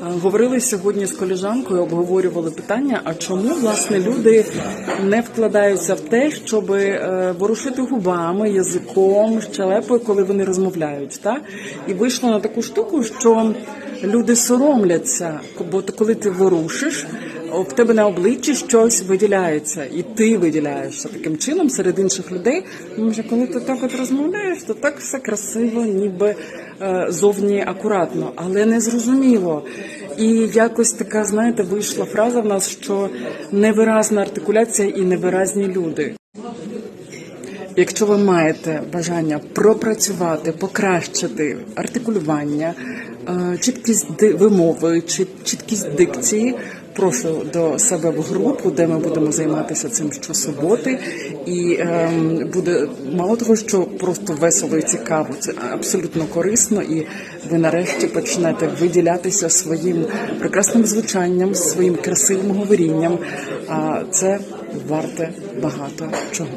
Говорили сьогодні з колежанкою, обговорювали питання, а чому власне люди не вкладаються в те, щоб е, ворушити губами, язиком, щелепою, коли вони розмовляють. Та? І вийшло на таку штуку, що люди соромляться, бо коли ти ворушиш, в тебе на обличчі щось виділяється, і ти виділяєшся таким чином серед інших людей. Тому що коли ти так от розмовляєш, то так все красиво, ніби е, зовні акуратно, але не зрозуміло. І якось така, знаєте, вийшла фраза в нас, що невиразна артикуляція і невиразні люди. Якщо ви маєте бажання пропрацювати, покращити артикулювання, е, чіткість вимови чіткість дикції, прошу до себе в групу, де ми будемо займатися цим щосуботи. І ем, буде мало того, що просто весело і цікаво, це абсолютно корисно, і ви нарешті почнете виділятися своїм прекрасним звучанням, своїм красивим говорінням. А це варте багато чого.